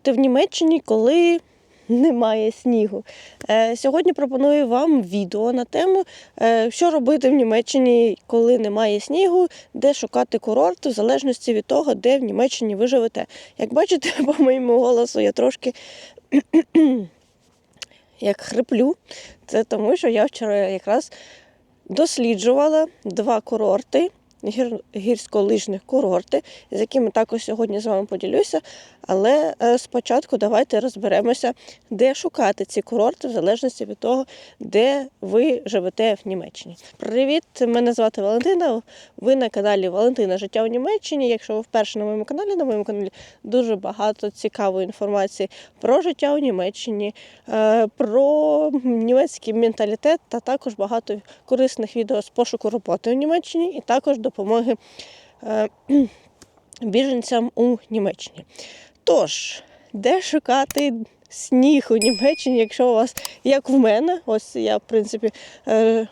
Робити в Німеччині, коли немає снігу? Е, Сьогодні пропоную вам відео на тему, е, що робити в Німеччині, коли немає снігу, де шукати курорт, в залежності від того, де в Німеччині ви живете. Як бачите, по моєму голосу я трошки як хриплю. Це тому, що я вчора якраз досліджувала два курорти. Гір- Гірськолижних курорти, з якими також сьогодні з вами поділюся. Але е, спочатку давайте розберемося, де шукати ці курорти, в залежності від того, де ви живете в Німеччині. Привіт! Мене звати Валентина. Ви на каналі Валентина Життя в Німеччині. Якщо ви вперше на моєму каналі, на моєму каналі дуже багато цікавої інформації про життя у Німеччині, е, про німецький менталітет та також багато корисних відео з пошуку роботи у Німеччині і також допомоги е, біженцям у Німеччині. Тож, де шукати сніг у Німеччині, якщо у вас, як в мене, ось я, в принципі, е,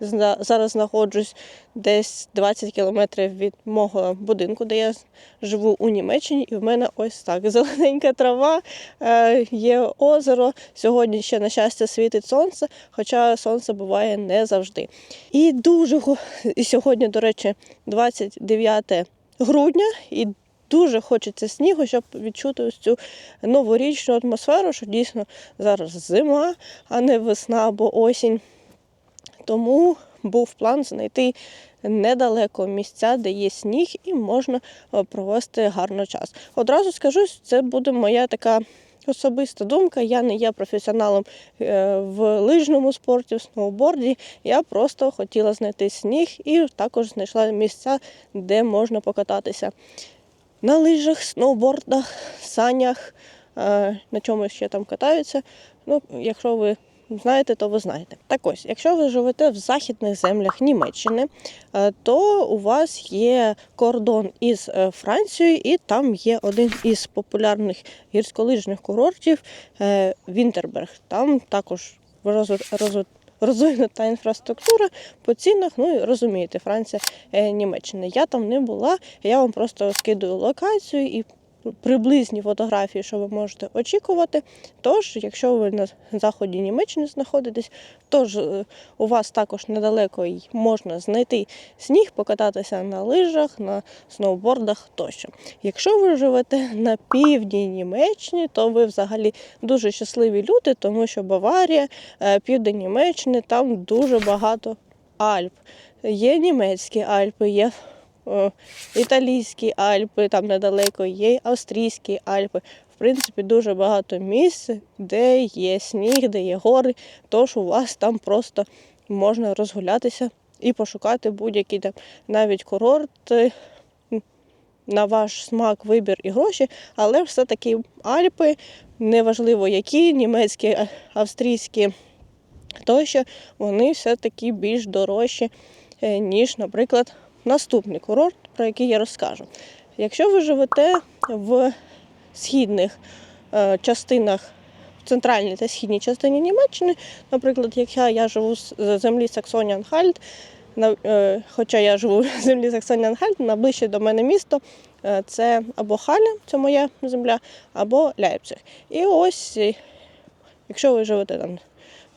зараз знаходжусь десь 20 кілометрів від мого будинку, де я живу у Німеччині, і в мене ось так зелененька трава, е, є озеро. Сьогодні ще, на щастя, світить сонце, хоча сонце буває не завжди. І дуже і сьогодні, до речі, 29 грудня, і дуже хочеться снігу, щоб відчути ось цю новорічну атмосферу, що дійсно зараз зима, а не весна або осінь. Тому був план знайти недалеко місця, де є сніг, і можна е, провести гарно час. Одразу скажу, це буде моя така особиста думка. Я не є професіоналом е, в лижному спорті, в сноуборді. Я просто хотіла знайти сніг і також знайшла місця, де можна покататися на лижах, сноубордах, санях, е, на чому ще там катаються. Ну, якщо ви знаєте, то ви знаєте. Так ось, якщо ви живете в західних землях Німеччини, е, то у вас є кордон із е, Францією, і там є один із популярних гірськолижних курортів е, Вінтерберг. Там також розвит- розвит- розвинута інфраструктура по цінах. Ну і розумієте, Франція, Німеччина. Я там не була, я вам просто скидую локацію і приблизні фотографії, що ви можете очікувати. Тож, якщо ви на заході Німеччини знаходитесь, тож е, у вас також недалеко можна знайти сніг, покататися на лижах, на сноубордах тощо. Якщо ви живете на півдні Німеччини, то ви взагалі дуже щасливі люди, тому що Баварія, е, південь Німеччини, там дуже багато Альп. Є німецькі Альпи, є італійські Альпи, там недалеко є австрійські Альпи. В принципі, дуже багато місць, де є сніг, де є гори, тож у вас там просто можна розгулятися і пошукати будь-які там навіть курорти на ваш смак, вибір і гроші, але все-таки Альпи, неважливо які, німецькі, австрійські тощо, вони все-таки більш дорожчі, е, ніж, наприклад, наступний курорт, про який я розкажу. Якщо ви живете в східних е, частинах, в центральній та східній частині Німеччини, наприклад, як я, живу з землі Саксонія-Анхальт, на, е, хоча я живу в землі Саксонія-Анхальт, найближче до мене місто е, це або Халя, це моя земля, або Ляйпциг. І ось, якщо ви живете там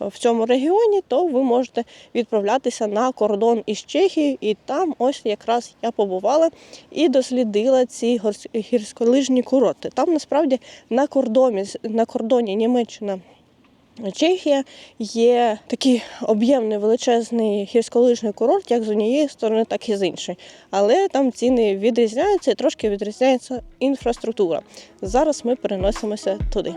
в цьому регіоні, то ви можете відправлятися на кордон із Чехією, і там ось якраз я побувала і дослідила ці гірськолижні курорти. Там насправді на кордоні, на кордоні Німеччина. Чехія є такий об'ємний величезний гірськолижний курорт, як з однієї сторони, так і з іншої. Але там ціни відрізняються і трошки відрізняється інфраструктура. Зараз ми переносимося туди.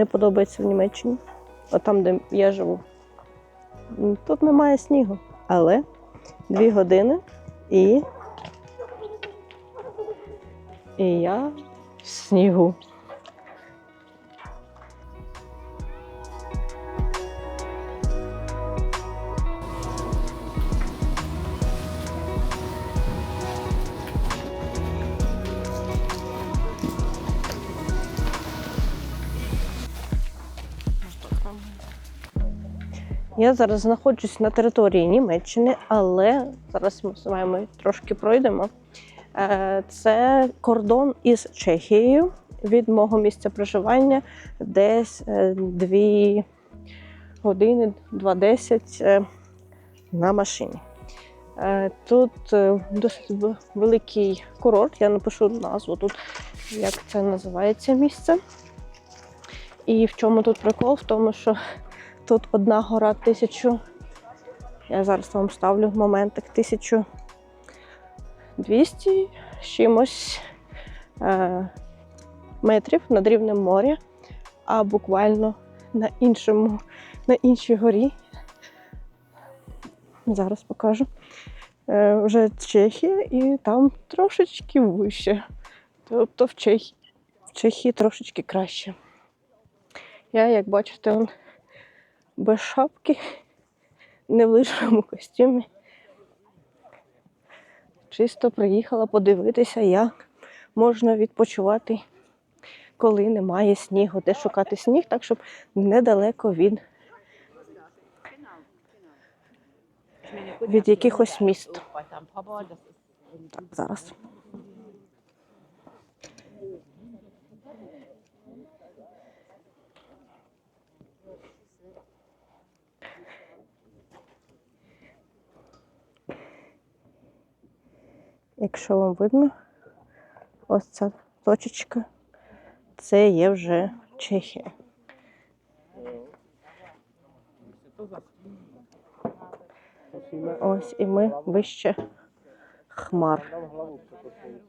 Не подобається в Німеччині, от там, де я живу. Тут немає снігу, але дві години і. І я в снігу. Я зараз знаходжусь на території Німеччини, але зараз ми з вами трошки пройдемо. Е, Це кордон із Чехією від мого місця проживання десь 2 години 2.10 е, на машині. Е, Тут е, досить великий курорт. Я напишу назву тут, як це називається місце. І в чому тут прикол? В тому, що тут одна гора тисячу. Я зараз вам ставлю моментик 1200 з чимось е, метрів над рівнем моря, а буквально на іншому, на іншій горі. Зараз покажу. Е, вже Чехія, і там трошечки вище. Тобто в Чехії, в Чехії трошечки краще. Я, як бачите, без шапки, не в лижному костюмі. Чисто приїхала подивитися, як можна відпочивати, коли немає снігу, де шукати сніг, так щоб недалеко від, від якихось міст. Так, зараз. Якщо вам видно, ось ця точечка, це є вже Чехія. Ось і ми вище хмар.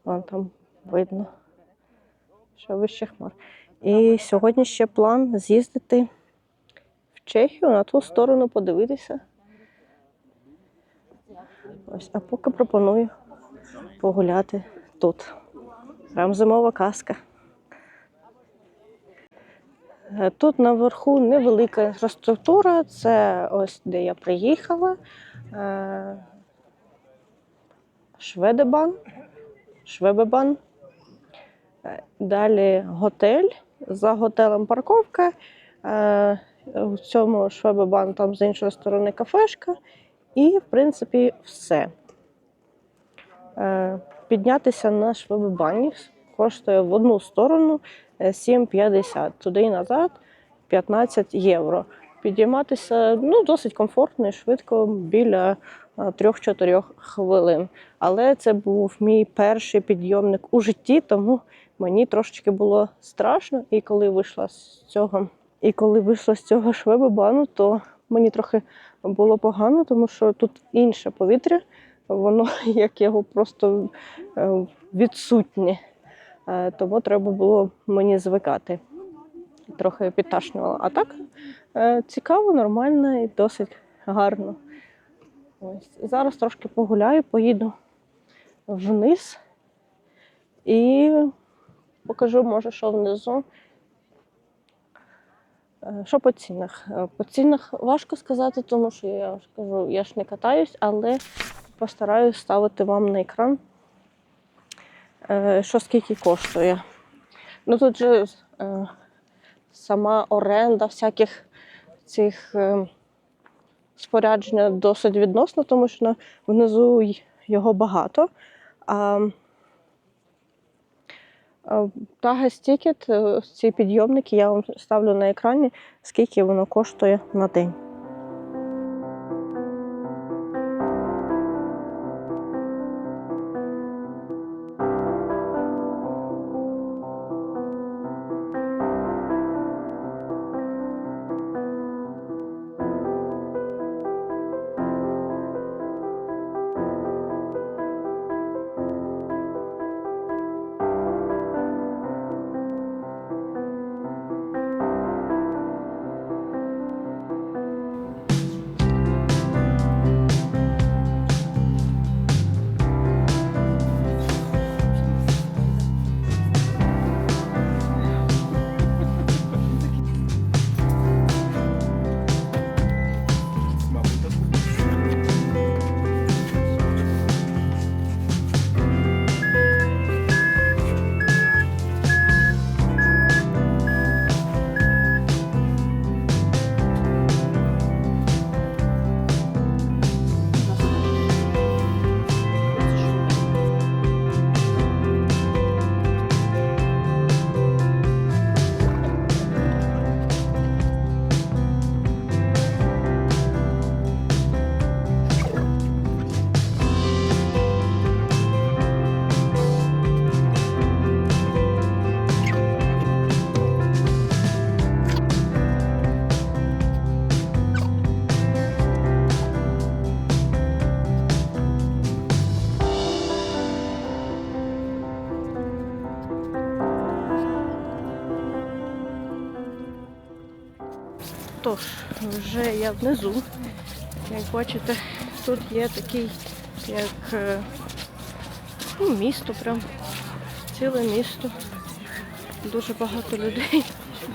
Вон там видно, що вище хмар. І сьогодні ще план з'їздити в Чехію на ту сторону подивитися. Ось, а поки пропоную погуляти тут. Прям зимова казка. Е, Тут наверху невелика інфраструктура, це ось де я приїхала. Е, Шведебан, Швебебан. Е, Далі готель. За готелем парковка. В цьому Швебебан там з іншої сторони кафешка. І, в принципі, все. Е, Піднятися на Швебебані коштує в одну сторону е, 7,50, туди і назад 15 євро. Підійматися ну, досить комфортно і швидко біля е, 3-4 хвилин. Але це був мій перший підйомник у житті, тому мені трошечки було страшно. І коли вийшла з цього, і коли вийшла з цього швебебану, то мені трохи було погано, тому що тут інше повітря, воно як його просто е, відсутнє. Е, Тому треба було мені звикати. Трохи підташнювало. А так е, цікаво, нормально і досить гарно. Ось. Зараз трошки погуляю, поїду вниз і покажу, може, що внизу. Що по цінах? По цінах важко сказати, тому що я кажу, я ж не катаюсь, але постараюсь ставити вам на екран, е, що скільки коштує. Ну тут же е, сама оренда всяких цих е, спорядження досить відносно, тому що внизу його багато. А, а Тагас-тікет, е, ці підйомники, я вам ставлю на екрані, скільки воно коштує на день. Вже я внизу. Як бачите, тут є такий, як е, ну, місто, прям ціле місто. Дуже багато людей,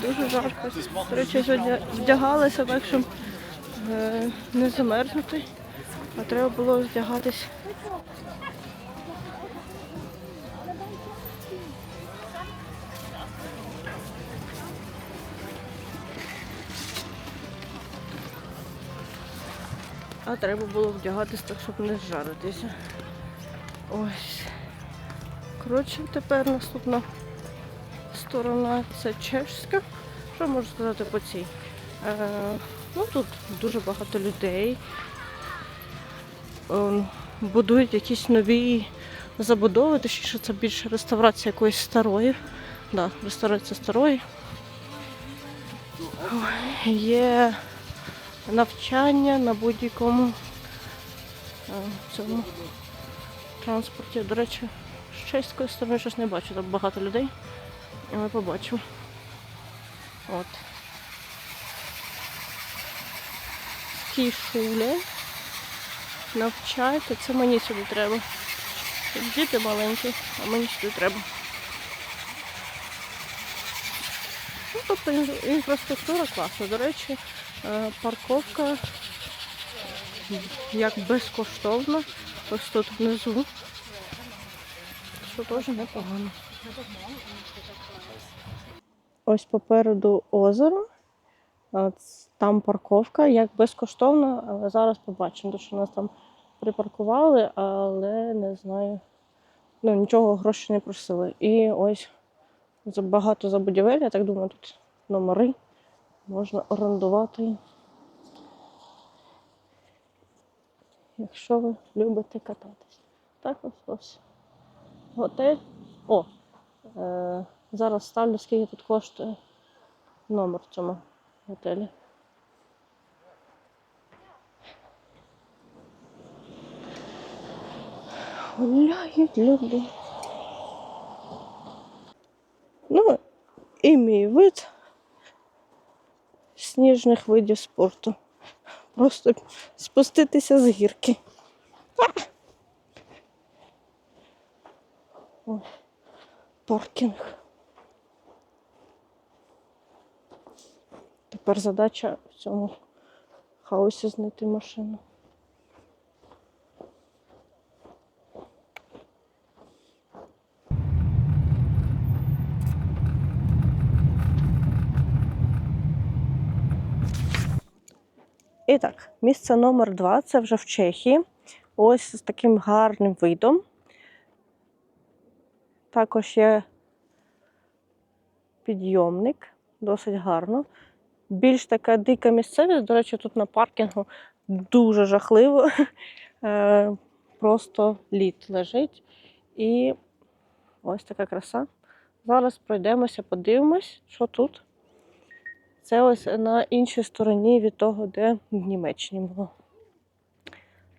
дуже жарко. До речі, сьогодні вдягалася так, щоб е, не замерзнути, а треба було вдягатись. А треба було вдягатись так, щоб не зжаритися. Ось. Коротше, тепер наступна сторона це чешська. Що можу сказати по цій? Е, ну, тут дуже багато людей. Е, будують якісь нові забудови, точніше це більше реставрація якоїсь старої. Да, реставрація старої. Є навчання на будь-якому е, цьому транспорті. До речі, з чеської сторони щось не бачу, там багато людей. І ми побачимо. От. Кішуле. Навчайте, це мені сюди треба. Діти маленькі, а мені сюди треба. Ну, тобто інфраструктура класна. До речі, парковка як безкоштовна. Ось тут внизу. Що теж непогано. Ось попереду озеро. Там парковка як безкоштовна, але зараз побачимо, що нас там припаркували, але не знаю. Ну, нічого гроші не просили. І ось багато забудівель, я так думаю, тут номери можна орендувати. Якщо ви любите кататись. Так ось ось. Готель. О! Е, зараз ставлю, скільки тут коштує номер в цьому готелі. Гуляють люди. Ну, і мій вид сніжних видів спорту. Просто спуститися з гірки. Ой, паркінг. Тепер задача в цьому хаосі знайти машину. І так, місце номер два це вже в Чехії. Ось з таким гарним видом. Також є підйомник, досить гарно. Більш така дика місцевість, до речі, тут на паркінгу дуже жахливо. Е, Просто лід лежить. І ось така краса. Зараз пройдемося, подивимось, що тут. Це ось на іншій стороні від того, де в Німеччині було.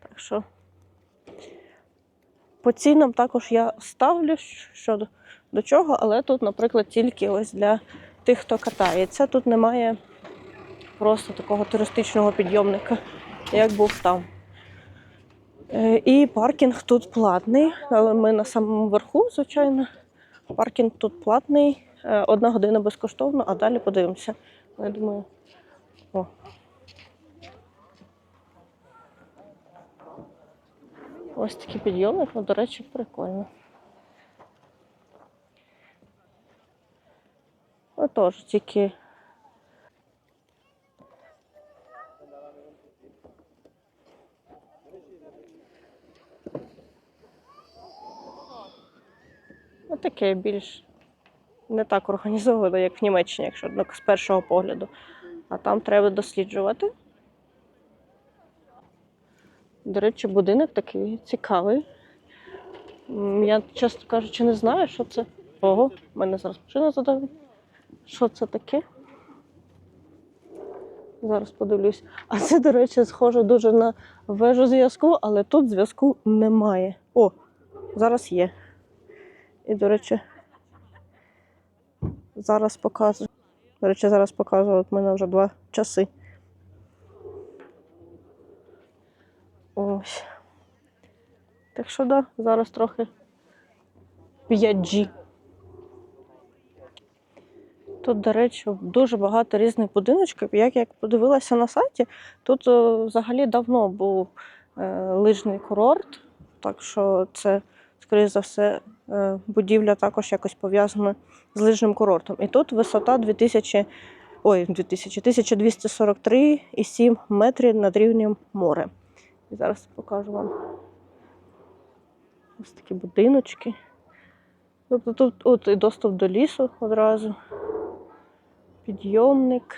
Так що по цінам також я ставлю щодо до чого, але тут, наприклад, тільки ось для тих, хто катається. Тут немає просто такого туристичного підйомника, як був там. Е, І паркінг тут платний, але ми на самому верху, звичайно. Паркінг тут платний, е, одна година безкоштовно, а далі подивимося. Я думаю. О. Ось такий підйомник, ну, до речі, прикольно. Отож, тільки. Отаке більш не так організовано, як в Німеччині, якщо з першого погляду. А там треба досліджувати. До речі, будинок такий цікавий. Я, чесно кажучи, не знаю, що це. Ого, мене зараз машина задавить. Що це таке? Зараз подивлюсь. А це, до речі, схоже дуже на вежу зв'язку, але тут зв'язку немає. О, зараз є. І, до речі, Зараз показую. До речі, зараз показую, от в мене вже два часи. Ось. Так що да, зараз трохи 5G. Тут, до речі, дуже багато різних будиночків. Як я подивилася на сайті, тут е, взагалі давно був е, лижний курорт, так що це, скоріш за все, будівля також якось пов'язана з лижним курортом. І тут висота 2000, ой, 2000, 1243,7 метрів над рівнем моря. І зараз покажу вам ось такі будиночки. Тобто тут от і доступ до лісу одразу. Підйомник.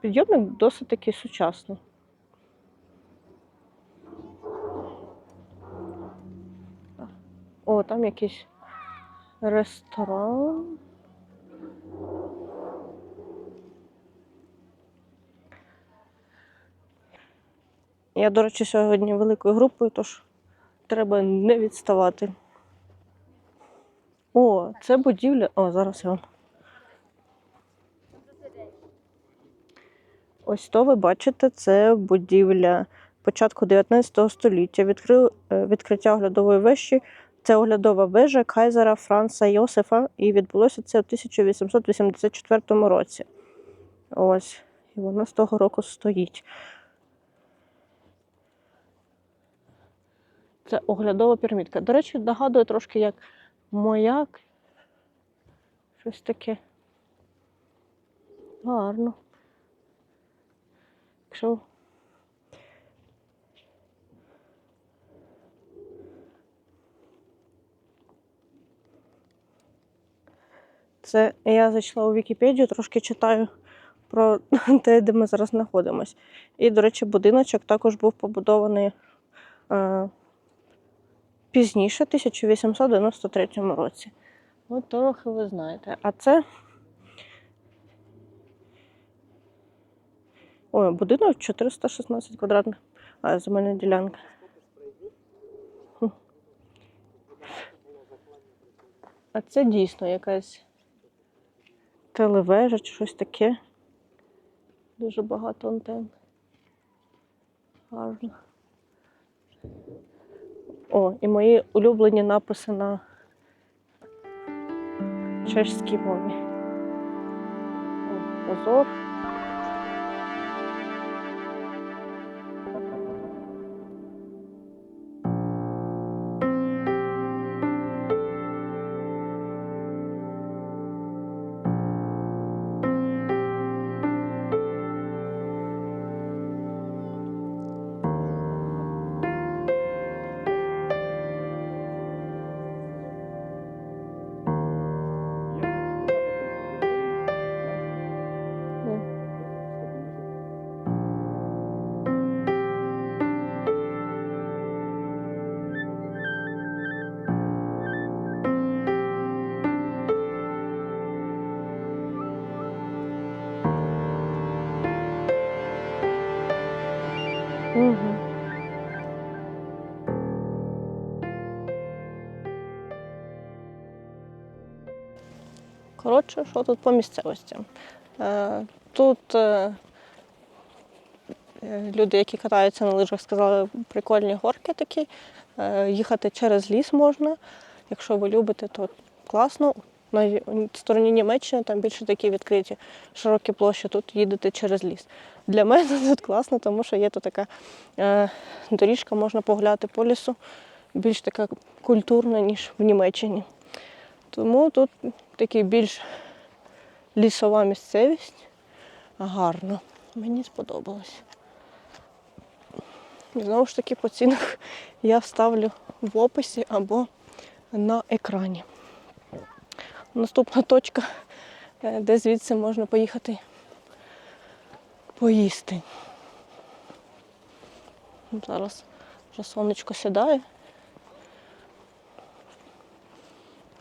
Підйомник досить таки сучасний. О, там якийсь ресторан. Я, до речі, сьогодні великою групою, тож треба не відставати. О, це будівля. О, зараз я. Ось то ви бачите, це будівля початку 19 століття. Відкрив, е, відкриття оглядової вежі. Це оглядова вежа Кайзера Франца Йосифа, і відбулося це у 1884 році. Ось, і вона з того року стоїть. Це оглядова пірамідка. До речі, нагадує трошки як маяк. Щось таке. Гарно. Якщо Це я зайшла у Вікіпедію, трошки читаю про те, де ми зараз знаходимось. І, до речі, будиночок також був побудований е, пізніше, 1893 році. От трохи ви знаєте. А це. Ой, будинок 416 квадратних а, земельна ділянка. А це дійсно якась телевежа чи щось таке. Дуже багато антенн. Гарно. О, і мої улюблені написи на чешській мові. О, Позор. Коротше, що тут по місцевості? Е, Тут е, е, люди, які катаються на лижах, сказали, прикольні горки такі. Їхати через ліс можна. Якщо ви любите, то класно. На стороні Німеччини там більше такі відкриті широкі площі, тут їдете через ліс. Для мене тут класно, тому що є тут така доріжка, можна погуляти по лісу, більш така культурна, ніж в Німеччині. Тому тут такий більш лісова місцевість. Гарно. Мені сподобалось. Знову ж таки, по цінах я вставлю в описі або на екрані. Наступна точка, е, де звідси можна поїхати поїсти. Зараз вже сонечко сідає.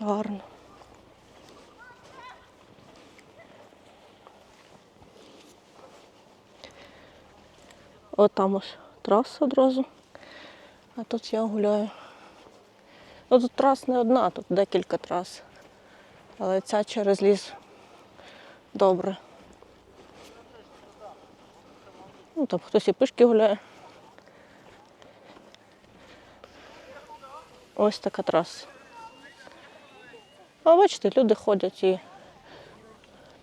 Гарно. От там ось траса одразу. А тут я гуляю. Ну тут трас не одна, тут декілька трас. Але ця через ліс добре. Ну там хтось і пішки гуляє. Ось така траса. А бачите, люди ходять і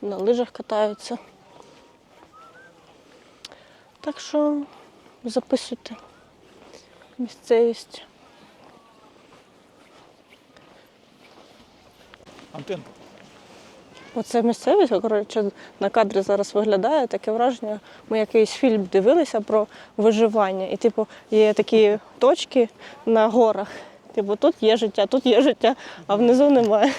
на лижах катаються. Так що записуйте місцевість. Антенна. Оце місцевість, коротше, на кадрі зараз виглядає таке враження. Ми якийсь фільм дивилися про виживання. І, типу, є такі точки на горах. Типу, тут є життя, тут є життя, а внизу немає.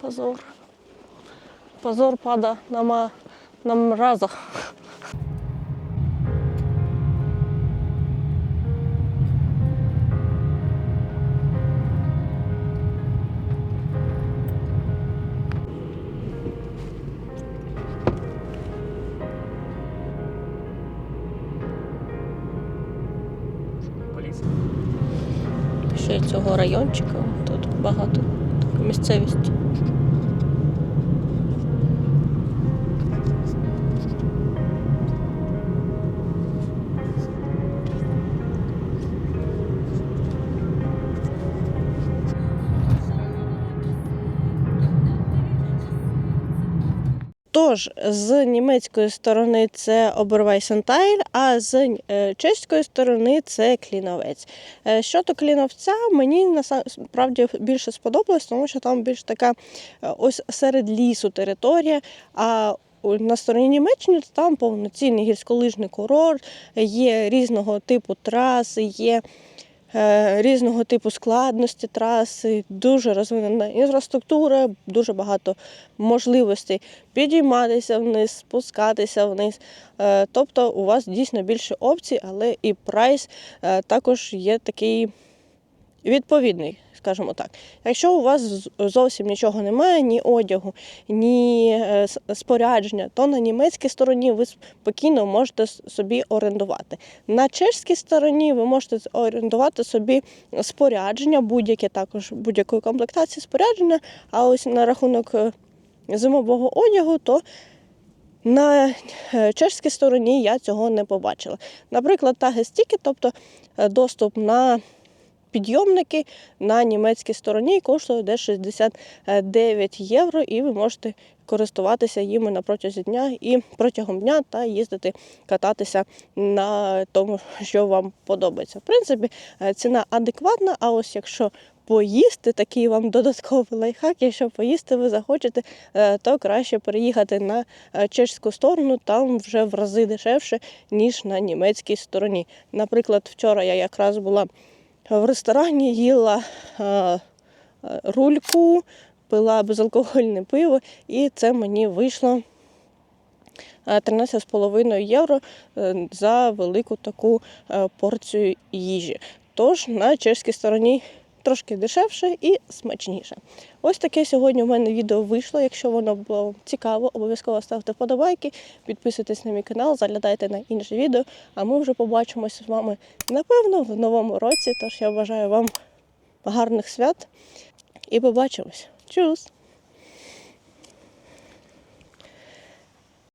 Позор. Позор пада на, ма... на мразах. Й Тож, з німецької сторони це Обервайсентайль, а з е, чеської сторони це Кліновець. Е, Щодо Кліновця, мені насправді більше сподобалось, тому що там більш така е, ось серед лісу територія. А на стороні Німеччини там повноцінний гірськолижний курорт, є різного типу траси, є різного типу складності траси, дуже розвинена інфраструктура, дуже багато можливостей підійматися вниз, спускатися вниз. Е, Тобто у вас дійсно більше опцій, але і прайс е, також є такий відповідний, скажімо так. Якщо у вас зовсім нічого немає, ні одягу, ні е, спорядження, то на німецькій стороні ви спокійно можете собі орендувати. На чешській стороні ви можете орендувати собі спорядження, будь-яке також будь-якої комплектації спорядження. А ось на рахунок е, зимового одягу, то на е, чешській стороні я цього не побачила. Наприклад, тагестіки, тобто е, доступ на підйомники на німецькій стороні коштує десь 69 євро, і ви можете користуватися їми на протязі дня і протягом дня та їздити кататися на тому, що вам подобається. В принципі, е, ціна адекватна, а ось якщо поїсти, такий вам додатковий лайфхак, якщо поїсти ви захочете, е, то краще переїхати на е, чеську сторону, там вже в рази дешевше, ніж на німецькій стороні. Наприклад, вчора я якраз була в ресторані, їла е, е, рульку, пила безалкогольне пиво, і це мені вийшло е, 13,5 євро е, за велику таку порцію їжі. Тож на чеській стороні трошки дешевше і смачніше. Ось таке сьогодні у мене відео вийшло. Якщо воно було цікаво, обов'язково ставте вподобайки, підписуйтесь на мій канал, заглядайте на інші відео. А ми вже побачимося з вами напевно в новому році. Тож я бажаю вам гарних свят і побачимось. Чус!